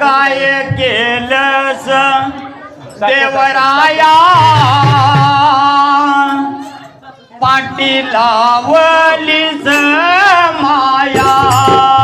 काय केलंस? देवराया. पाटी लावलीस माया.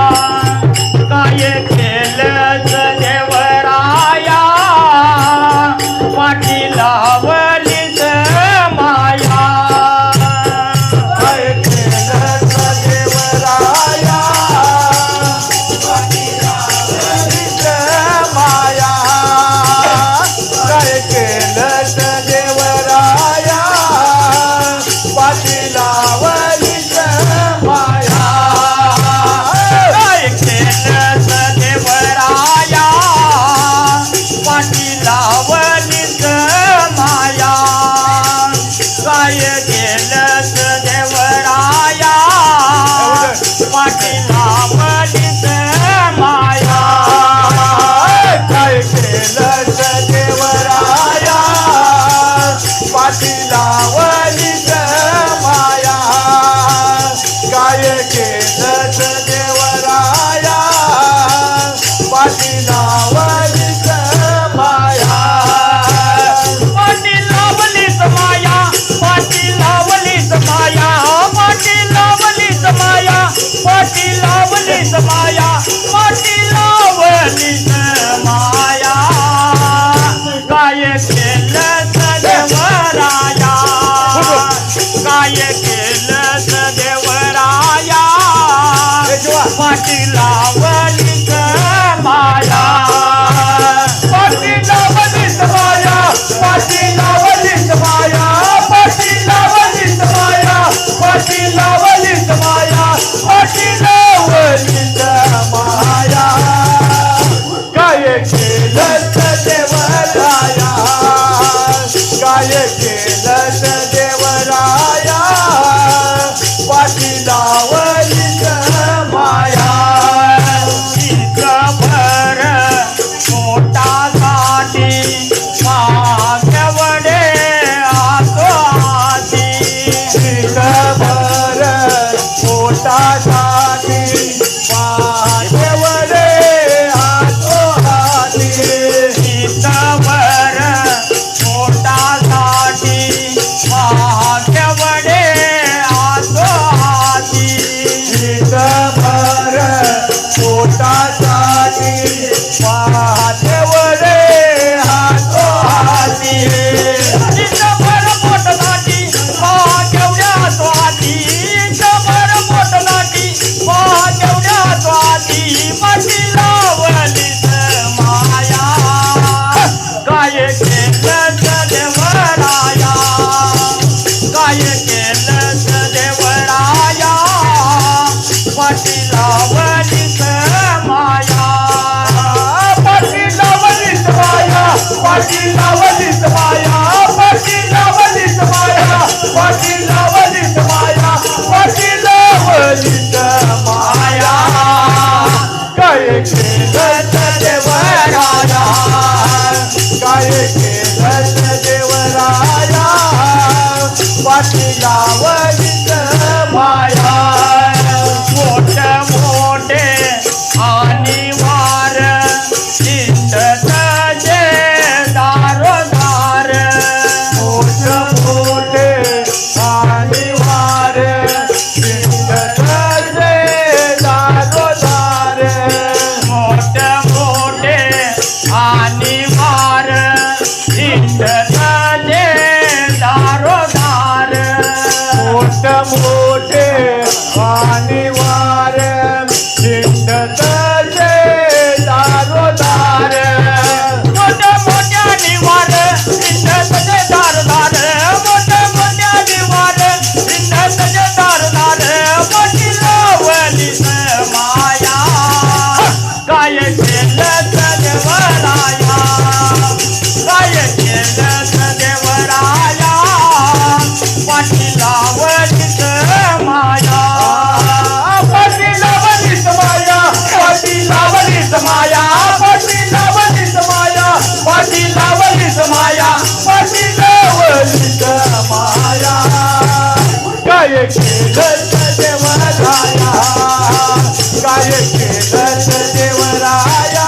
काय केलं देवराया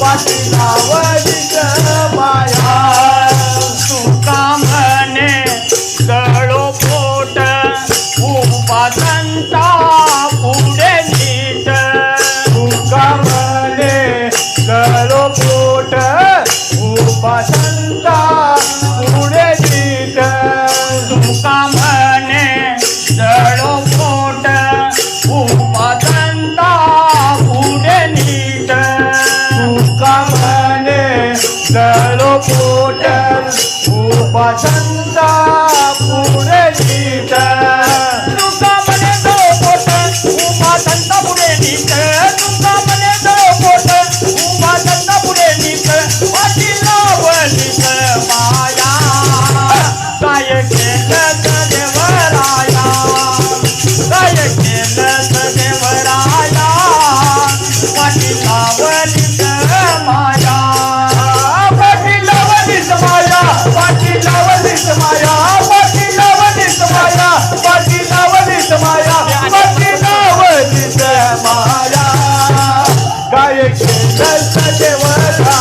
पाठी माया तुका म्हणे गळो पोट उभा पुढे नीट. तुका म्हणे गळो पोट पुढे नीट तुका म्हणे संता पुढे गायक संत देवा